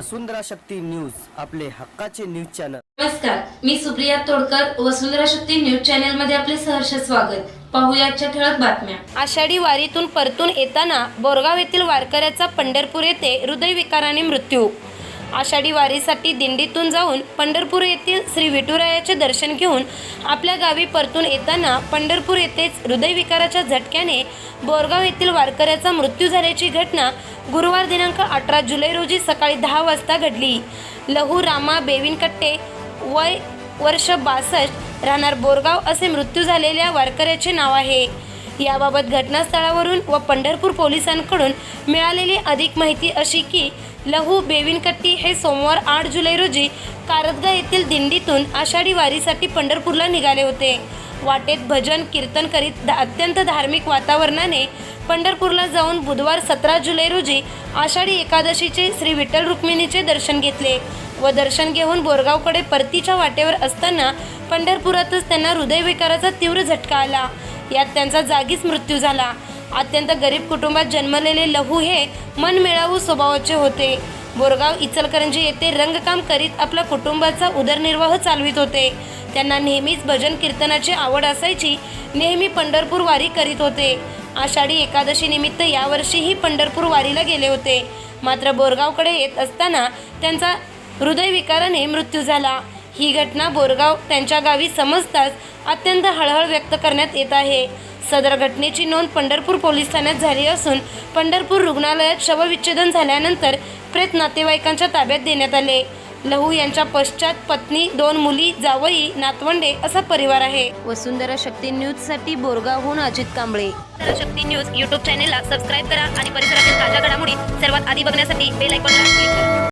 वसुंधरा Shakti news आपले हक्काचे news channel. नमस्कार मी सुप्रिया तोडकर वसुंधरा शक्ती न्यूज चॅनलमध्ये आपले सहर्ष स्वागत. पाहूया आजच्या ठळक बातम्या. आषाढी वारीतून परतून येताना बोरगाव येथील वारकऱ्याचा पंढरपूर येथे हृदयविकाराने मृत्यू. आषाढी वारीसाठी दिंडीतून जाऊन पंढरपूर येथील श्री विठुरायाचे दर्शन घेऊन आपल्या गावी परतून येताना पंढरपूर येथेच हृदयविकाराच्या झटक्याने बोरगाव येथील वारकऱ्याचा मृत्यू झाल्याची घटना गुरुवार दिनांक अठरा जुलै रोजी सकाळी दहा वाजता घडली. लहू रामा बेविनकट्टे वय वर्ष बासष्ट राहणार बोरगाव असे मृत्यू झालेल्या वारकऱ्याचे नाव आहे. याबाबत घटनास्थळावरून व पंढरपूर पोलिसांकडून मिळालेली अधिक माहिती अशी की लहू बेविनकट्टी हे सोमवार आठ जुलै रोजी कारदगा येथील दिंडीतून आषाढी वारीसाठी पंढरपूरला निघाले होते. वाटेत भजन कीर्तन करीत अत्यंत धार्मिक वातावरणाने पंढरपूरला जाऊन बुधवार सतरा जुलै रोजी आषाढी एकादशीचे श्री विठ्ठल रुक्मिणीचे दर्शन घेतले व दर्शन घेऊन बोरगावकडे परतीच्या वाटेवर असताना पंढरपुरातच त्यांना हृदयविकाराचा तीव्र झटका आला. यात त्यांचा जागीच मृत्यू झाला. अत्यंत गरीब कुटुंबात जन्मलेले लहू हे मनमिळावू स्वभावाचे होते. बोरगाव इचलकरंजी येथे रंगकाम करीत आपला कुटुंबाचा उदरनिर्वाह चालवित होते. त्यांना नेहमीच भजन कीर्तनाची आवड असायची नेहमी पंढरपूर वारी करीत होते. आषाढी एकादशी निमित्त यावर्षीही पंढरपूर वारीला गेले होते. मात्र बोरगावकडे येत असताना त्यांचा हृदयविकाराने मृत्यू झाला. ही घटना बोरगाव त्यांच्या गावी समजताच अत्यंत हळहळ व्यक्त करण्यात येत आहे. सदर घटनेची नोंद पंढरपूर पोलीस ठाण्यात झाली असून पंढरपूर रुग्णालयात शवविच्छेदन झाल्यानंतर प्रेत नातेवाईकांच्या ताब्यात देण्यात आले. लहू यांच्या पश्चात पत्नी दोन मुली जावई नातवंडे असा परिवार आहे. वसुंधरा शक्ती न्यूजसाठी बोरगावहून अजित कांबळे. वसुंधरा शक्ती न्यूज यूट्यूब चॅनेलला सबस्क्राईब करा आणि परिसरातील ताज्या घडामोडी सर्वात आधी बघण्यासाठी बेल आयकॉनला क्लिक करा.